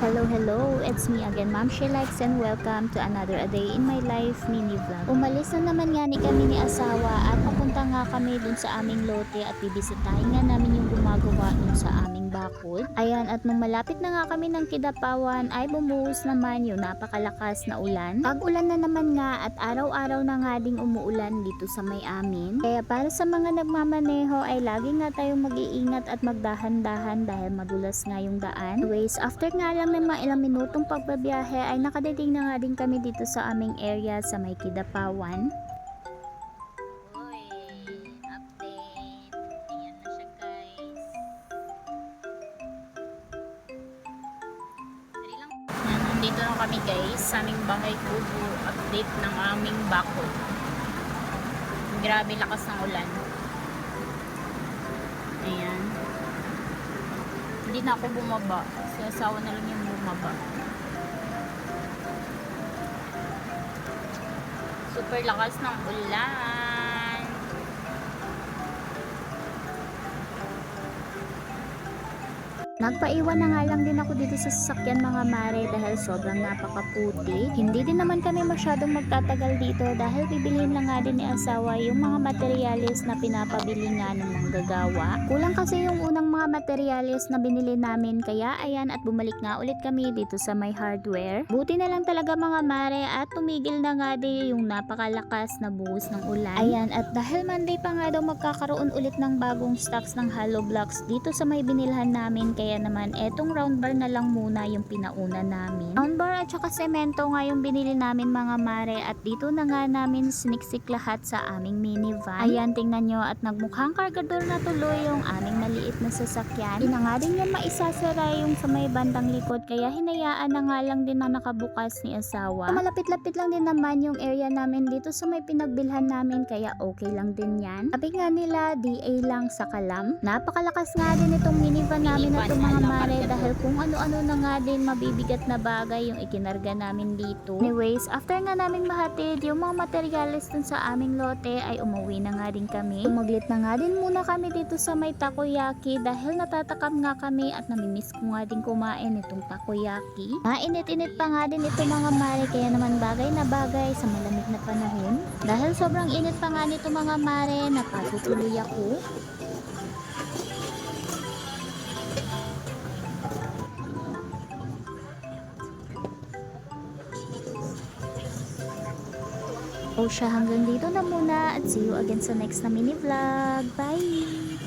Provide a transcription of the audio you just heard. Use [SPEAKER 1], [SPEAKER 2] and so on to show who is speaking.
[SPEAKER 1] Hello, hello! It's me again, Ma'am She Likes and welcome to another A Day in My Life mini vlog. Umalis na naman nga ni kami ni asawa at papunta nga kami dun sa aming lote at bibisitahin nga namin yung gumagawa dun sa aming bakod. Ayan, at nung malapit na nga kami ng Kidapawan ay bumuhos naman yung napakalakas na ulan. Pag-ulan na naman nga at araw-araw na nga ding umuulan dito sa may amin. Kaya para sa mga nagmamaneho ay lagi nga tayong mag-iingat at magdahan-dahan dahil madulas nga yung daan. Anyways, after nga lang ng mga ilang minutong pagbabiyahe ay nakadating na nga din kami dito sa aming area sa may Kidapawan. Nandito na kami guys sa aming bahay kubo. Update ng aming bakod. Grabe lakas ng ulan. Ayan. Hindi na ako bumaba. Si asawa na lang yung bumaba. Super lakas ng ulan. Nagpaiwan na nga lang din ako dito sa sasakyan mga mare dahil sobrang napakaputi. Hindi din naman kami masyadong magtatagal dito dahil bibilihin lang nga din ni asawa yung mga materyales na pinapabili nga ng manggagawa. Kulang kasi yung unang mga materyales na binili namin kaya ayan at bumalik nga ulit kami dito sa may hardware. Buti na lang talaga mga mare at tumigil na nga din yung napakalakas na buhos ng ulan. Ayan at dahil Monday pa nga daw magkakaroon ulit ng bagong stocks ng hollow blocks dito sa may binilhan namin kaya naman etong round bar na lang muna yung pinauna namin. Round bar at saka semento nga yung binili namin mga mare at dito na nga namin siniksik lahat sa aming minivan. Ayan tingnan nyo at nagmukhang kargador na tuloy yung aming maliit na sasakyan. Hindi nga din yan maisasara yung sa may bandang likod kaya hinayaan na nga lang din na nakabukas ni asawa. Malapit-lapit lang din naman yung area namin dito sa may pinagbilhan namin kaya okay lang din yan. Sabi nga nila DA lang sa kalam. Napakalakas nga din itong minivan namin na itong mga mare dahil kung ano-ano na nga din mabibigat na bagay yung ikinarga namin dito. Anyways, after nga namin mahatid yung mga materyales dun sa aming lote ay umuwi na nga din kami. Umaglit na nga din muna kami dito sa may takoyaki dahil natatakam nga kami at namimiss ko nga din kumain itong takoyaki. Mainit-init pa nga din ito mga mare kaya naman bagay na bagay sa malamig na panahon. Dahil sobrang init pa nga nito mga mare, napatutuloy ako. O siya hanggang dito na muna at see you again sa next na mini vlog. Bye!